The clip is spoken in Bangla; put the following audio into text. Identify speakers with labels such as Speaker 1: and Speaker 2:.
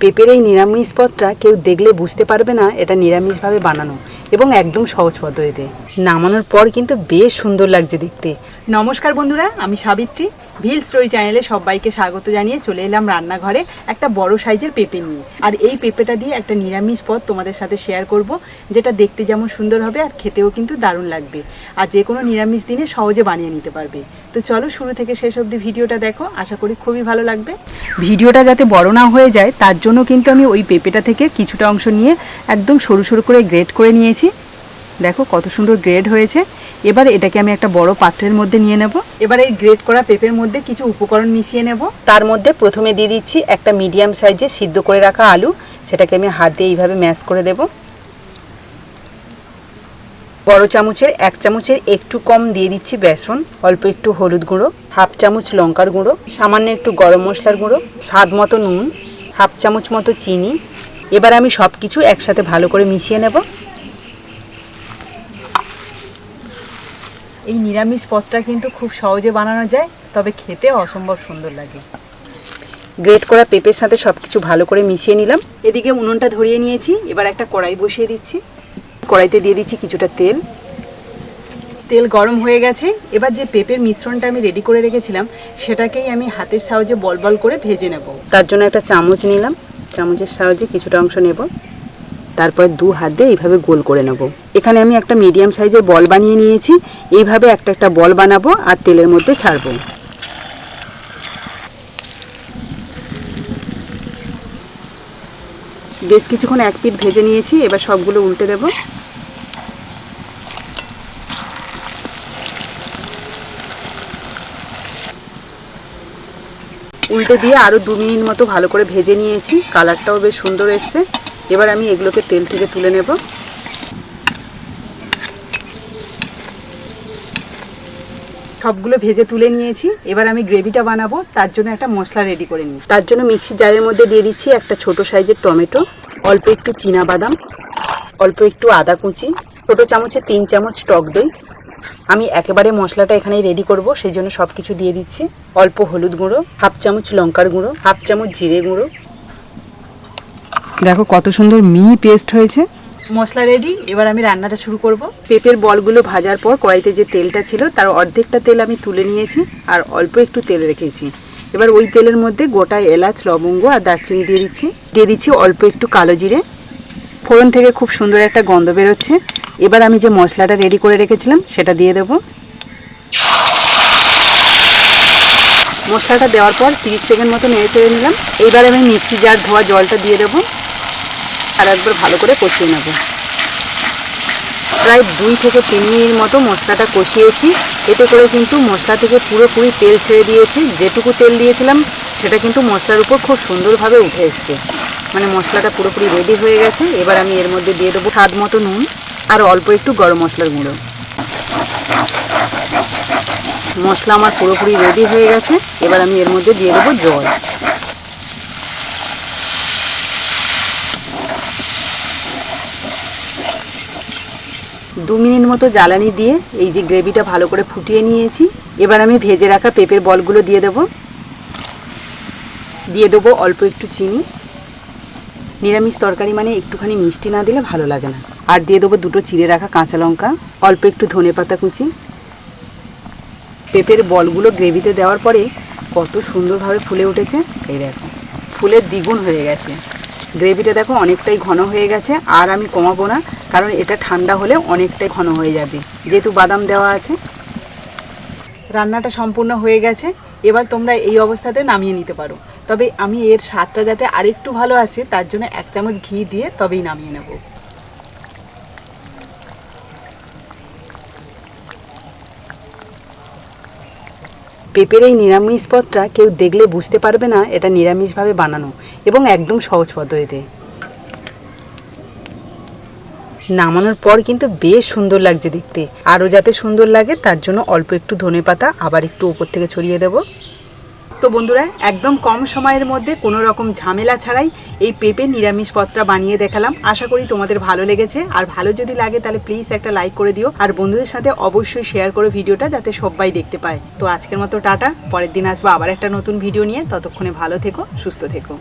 Speaker 1: পেঁপের এই নিরামিষ পদটা কেউ দেখলে বুঝতে পারবে না এটা নিরামিষভাবে বানানো এবং একদম সহজ পদ্ধতিতে। নামানোর পর কিন্তু বেশ সুন্দর লাগছে দেখতে। নমস্কার বন্ধুরা, আমি সাবিত্রী। ভিল স্টোরি চ্যানেলে সবাইকে স্বাগত জানিয়ে চলে এলাম রান্নাঘরে একটা বড় সাইজের পেঁপে নিয়ে। আর এই পেঁপেটা দিয়ে একটা নিরামিষ পদ তোমাদের সাথে শেয়ার করব, যেটা দেখতে যেমন সুন্দর হবে আর খেতেও কিন্তু দারুণ লাগবে। আর যে কোনো নিরামিষ দিনে সহজে বানিয়ে নিতে পারবে। তো চলো শুরু থেকে শেষ অবধি ভিডিওটা দেখো, আশা করি খুবই ভালো লাগবে। ভিডিওটা যাতে বড় না হয়ে যায়, তার জন্য কিন্তু আমি ওই পেঁপেটা থেকে কিছুটা অংশ নিয়ে একদম সরু সরু করে গ্রেড করে নিয়েছি। দেখো কত সুন্দর গ্রেড হয়েছে। এবার এটাকে আমি একটা বড় পাত্রের মধ্যে নিয়ে নেব। এবার এই গ্রেড করা পেঁপের মধ্যে কিছু উপকরণ মিশিয়ে নেব। তার মধ্যে প্রথমে দিয়ে দিচ্ছি একটা মিডিয়াম সাইজে সিদ্ধ করে রাখা আলু। সেটাকে আমি হাত দিয়ে এইভাবে ম্যাশ করে দেব। বড় চামচের এক চামচের একটু কম দিয়ে দিচ্ছি বেসন। অল্প একটু হলুদ গুঁড়ো, হাফ চামচ লঙ্কার গুঁড়ো, সামান্য একটু গরম মশলার গুঁড়ো, স্বাদ মতো নুন, হাফ চামচ মতো চিনি। এবার আমি সব কিছু একসাথে ভালো করে মিশিয়ে নেব। এই নিরামিষ পদটা কিন্তু খুব সহজে বানানো যায় তবে খেতে অসম্ভব সুন্দর লাগে। গ্রেট করা পেঁপের সাথে সব কিছু ভালো করে মিশিয়ে নিলাম। এদিকে উনুনটা ধরিয়ে নিয়েছি এবার একটা কড়াই বসিয়ে দিচ্ছি। কড়াইতে দিয়ে দিচ্ছি কিছুটা তেল। তেল গরম হয়ে গেছে এবার যে পেঁপের মিশ্রণটা আমি রেডি করে রেখেছিলাম সেটাকেই আমি হাতের সাহায্যে বল বল করে ভেজে নেব। তার জন্য একটা চামচ নিলাম। চামচের সাহায্যে কিছুটা অংশ নেব। তারপর দু হাত দিয়ে এইভাবে গোল করে নেব। এখানে আমি একটা মিডিয়াম সাইজের বল বানিয়ে নিয়েছি। এইভাবে একটা একটা বল বানাবো আর তেলের মধ্যে ছাড়বো। বেশ কিছুক্ষণ এক পিঠ ভেজে নিয়েছি, এবার সবগুলো উল্টে দেব। উল্টে দিয়ে আরও দু মিনিট মতো ভালো করে ভেজে নিয়েছি। কালারটাও বেশ সুন্দর এসছে। এবার আমি এগুলোকে তেল থেকে তুলে নেব। সবগুলো ভেজে তুলে নিয়েছি। এবার আমি গ্রেভিটা বানাবো, তার জন্য একটা মশলা রেডি করে নিই। তার জন্য মিক্সি জারের মধ্যে দিয়ে দিচ্ছি একটা ছোট সাইজের টমেটো, অল্প একটু চীনা বাদাম, অল্প একটু আদা কুচি, ছোটো চামচে তিন চামচ টক দই। আমি একেবারে মশলাটা এখানেই রেডি করব, সেই জন্য সব কিছু দিয়ে দিচ্ছি। অল্প হলুদ গুঁড়ো, হাফ চামচ লঙ্কার গুঁড়ো, হাফ চামচ জিরে গুঁড়ো দেখো কত সুন্দর মিহি পেস্ট হয়েছে। মশলা রেডি এবার আমি রান্নাটা শুরু করব। পেঁপের বলগুলো ভাজার পর কড়াইতে যে তেলটা ছিল তার অর্ধেকটা তেল আমি তুলে নিয়েছি আর অল্প একটু তেল রেখেছি। এবার ওই তেলের মধ্যে গোটা এলাচ লবঙ্গ আর দারচিনি দিয়ে দিচ্ছি। দিয়ে দিচ্ছি অল্প একটু কালো জিরে। ফোড়ন থেকে খুব সুন্দর একটা গন্ধ বেরোচ্ছে। এবার আমি যে মশলাটা রেডি করে রেখেছিলাম সেটা দিয়ে দেবো। মশলাটা দেওয়ার পর তিরিশ সেকেন্ড মতো নেড়ে চেড়ে নিলাম। এইবার আমি মিক্সি জার ধোয়া জলটা দিয়ে দেবো। আর একবার ভালো করে কষিয়ে নেব। প্রায় দুই থেকে তিন মিনিট মতো মশলাটা কষিয়েছি। এতে করে কিন্তু মশলা থেকে পুরোপুরি তেল ছেড়ে দিয়েছি। যেটুকু তেল দিয়েছিলাম, সেটা কিন্তু মশলার উপর খুব সুন্দরভাবে উঠে এসছে। মানে মশলাটা পুরোপুরি রেডি হয়ে গেছে। এবার আমি এর মধ্যে দিয়ে দেবো স্বাদ মতো নুন আর অল্প একটু গরম মশলার গুঁড়ো। মশলা আমার পুরোপুরি রেডি হয়ে গেছে। এবার আমি এর মধ্যে দিয়ে দেবো জল। দু মিনিট মতো জ্বালানি দিয়ে এই যে গ্রেভিটা ভালো করে ফুটিয়ে নিয়েছি। এবার আমি ভেজে রাখা পেঁপের বলগুলো দিয়ে দেবো। দিয়ে দেবো অল্প একটু চিনি। নিরামিষ তরকারি মানে একটুখানি মিষ্টি না দিলে ভালো লাগে না। আর দিয়ে দেবো দুটো চিড়ে রাখা কাঁচা লঙ্কা, অল্প একটু ধনে পাতা কুচি। পেঁপের বলগুলো গ্রেভিতে দেওয়ার পরে কত সুন্দরভাবে ফুলে উঠেছে। এই দেখো ফুলের দ্বিগুণ হয়ে গেছে। গ্রেভিটা দেখো অনেকটাই ঘন হয়ে গেছে, আর আমি কমাবো না, কারণ এটা ঠান্ডা হলে অনেকটাই ঘন হয়ে যাবে। যেহেতু বাদাম দেওয়া আছে। রান্নাটা সম্পূর্ণ হয়ে গেছে, এবার তোমরা এই অবস্থাতে নামিয়ে নিতে পারো। তবে আমি এর স্বাদটা যাতে আরেকটু ভালো আসে, তার জন্য এক চামচ ঘি দিয়ে তবেই নামিয়ে নেব। পেঁপের এই নিরামিষ পদটা কেউ দেখলে বুঝতে পারবে না এটা নিরামিষভাবে বানানো এবং একদম সহজ পদ্ধতিতে। নামানোর পর কিন্তু বেশ সুন্দর লাগছে দেখতে। আরও যাতে সুন্দর লাগে তার জন্য অল্প একটু ধনে পাতা আবার একটু উপর থেকে ছড়িয়ে দেব। তো বন্ধুরা, একদম কম সময়ের মধ্যে কোনো রকম ঝামেলা ছাড়াই এই পেঁপে নিরামিষ পথটা বানিয়ে দেখালাম। আশা করি তোমাদের ভালো লেগেছে। আর ভালো যদি লাগে তাহলে প্লিজ একটা লাইক করে দিও। আর বন্ধুদের সাথে অবশ্যই শেয়ার করো ভিডিওটা যাতে সবাই দেখতে পায়। তো আজকের মতো টাটা। পরের দিন আসব আবার একটা নতুন ভিডিও নিয়ে। ততক্ষণে ভালো থেকো, সুস্থ থেকো।